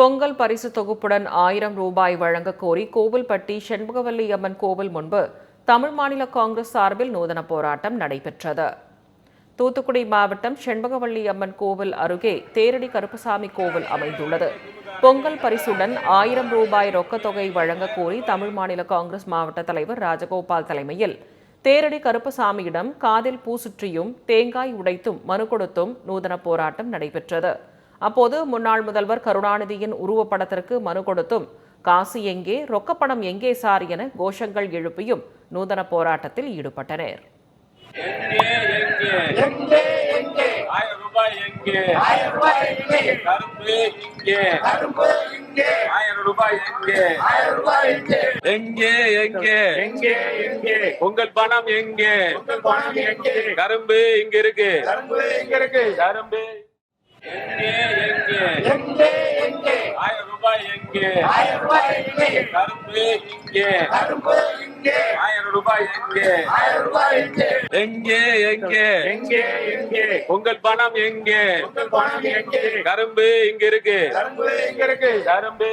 பொங்கல் பரிசு தொகுப்புடன் ஆயிரம் ரூபாய் வழங்க கோரி கோவில்பட்டி செண்பகவல்லி அம்மன் கோவில் முன்பு தமிழ் மாநில காங்கிரஸ் சார்பில் நூதன போராட்டம் நடைபெற்றது. தூத்துக்குடி மாவட்டம் செண்பகவள்ளி அம்மன் கோவில் அருகே தேரடி கருப்பசாமி கோவில் அமைந்துள்ளது. பொங்கல் பரிசுடன் ஆயிரம் ரூபாய் ரொக்கத்தொகை வழங்க கோரி தமிழ் மாநில காங்கிரஸ் மாவட்ட தலைவர் ராஜகோபால் தலைமையில் தேரடி கருப்பசாமியிடம் காதில் பூ சுற்றியும் தேங்காய் உடைத்தும் மனு கொடுத்தும் நூதன போராட்டம் நடைபெற்றது. அப்போது முன்னாள் முதல்வர் கருணாநிதியின் உருவப்படத்திற்கு மனு கொடுத்தும் காசு எங்கே ரொக்கப்பணம் எங்கே சார் என கோஷங்கள் எழுப்பியும் நூதன போராட்டத்தில் ஈடுபட்டனர். எங்கே எங்கே எங்கே எங்கே ஆயிரம் ரூபாய் எங்கே ஆயிரம் ரூபாய் எங்கே கரும்பு இங்கே கரும்பு இங்கே ஆயிரம் ரூபாய் எங்கே ஆயிரம் ரூபாய் எங்கே எங்கே எங்கே எங்கே எங்கே உங்கள் பணம் எங்கே உங்கள் பணம் எங்கே கரும்பு இங்க இருக்கு கரும்பு ஆயிரம் ரூபாய் எங்கே? ஆயிரம் ரூபாய் எங்கே? கரும்பு இங்கே. கரும்பு இங்கே. ஆயிரம் ரூபாய் எங்கே? ஆயிரம் ரூபாய் எங்கே? எங்கே எங்கே? எங்கே எங்கே? உங்கள் பணம் எங்கே? உங்கள் பணம் எங்கே? கரும்பு இங்க இருக்கு. கரும்பு எங்க இருக்கு. கரும்பு